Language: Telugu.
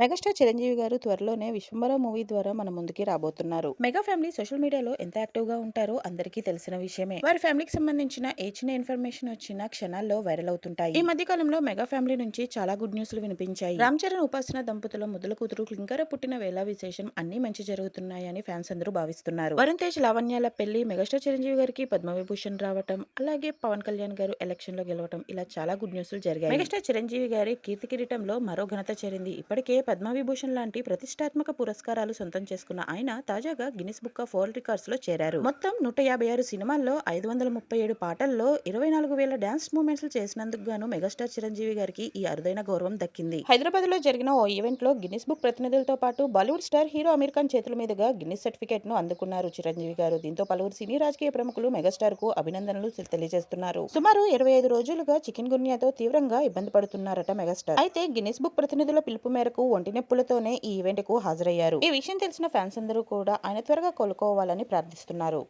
మెగాస్టార్ చిరంజీవి గారు త్వరలోనే విశ్వంబర మూవీ ద్వారా మన ముందుకి రాబోతున్నారు. మెగా ఫ్యామిలీ సోషల్ మీడియాలో ఎంత యాక్టివ్గా ఉంటారో అందరికీ తెలిసిన విషయమే. వారి ఫ్యామిలీకి సంబంధించిన ఏ చిన్న ఇన్ఫర్మేషన్ వచ్చిన క్షణాల్లో వైరల్ అవుతుంటాయి. ఈ మధ్య కాలంలో మెగా ఫ్యామిలీ నుంచి చాలా గుడ్ న్యూస్లు వినిపించాయి. రామ్ చరణ్ ఉపాసన దంపతుల ముద్దుల కూతురు క్లింకర పుట్టిన వేళ విశేషం అన్ని మంచి జరుగుతున్నాయని ఫ్యాన్స్ అందరూ భావిస్తున్నారు. వరుణ్ తేజ్ లావణ్యాల పెళ్ళి మెగాస్టార్ చిరంజీవి గారికి పద్మవిభూషణ్ రావటం అలాగే పవన్ కళ్యాణ్ గారు ఎలక్షన్లో గెలవటం ఇలా చాలా గుడ్ న్యూస్లు జరిగాయి. మెగాస్టార్ చిరంజీవి గారి కీర్తి కిరీటంలో మరో ఘనత చేరింది. ఇప్పటికే పద్మవిభూషణ్ లాంటి ప్రతిష్టాత్మక పురస్కారాలు సొంతం చేసుకున్న ఆయన తాజాగా గిన్నిస్ బుక్ ఆఫ్ వరల్డ్ రికార్డ్స్లో చేరారు. మొత్తం నూట యాభై ఆరు సినిమాల్లో ఐదు వందల ముప్పై ఏడు పాటల్లో ఇరవై నాలుగు వేల డాన్స్ మూమెంట్స్ చేసినందుకు గాను మెగాస్టార్ చిరంజీవి గారికి ఈ అరుదైన గౌరవం దక్కింది. హైదరాబాద్లో జరిగిన ఓ ఈవెంట్లో గిన్నిస్ బుక్ ప్రతినిధులతో పాటు Bollywood star hero Aamir Khan చేతుల మీదుగా గిన్నిస్ సర్టిఫికేట్ను అందుకున్నారు చిరంజీవి గారు. దీంతో పలువురు సినీ రాజకీయ ప్రముఖులు మెగాస్టార్కు అభినందనలు తెలియజేస్తున్నారు. సుమారు ఇరవై ఐదు రోజులుగా చికెన్ గున్యాతో తీవ్రంగా ఇబ్బంది పడుతున్నారట మెగాస్టార్. అయితే గిన్నిస్ బుక్ ప్రతినిధుల పిలుపు మేరకు ఒంటి నొప్పులతోనే ఈ ఈవెంట్కు హాజరయ్యారు. ఈ విషయం తెలిసిన ఫ్యాన్స్ అందరూ కూడా ఆయన త్వరగా కోలుకోవాలని ప్రార్థిస్తున్నారు.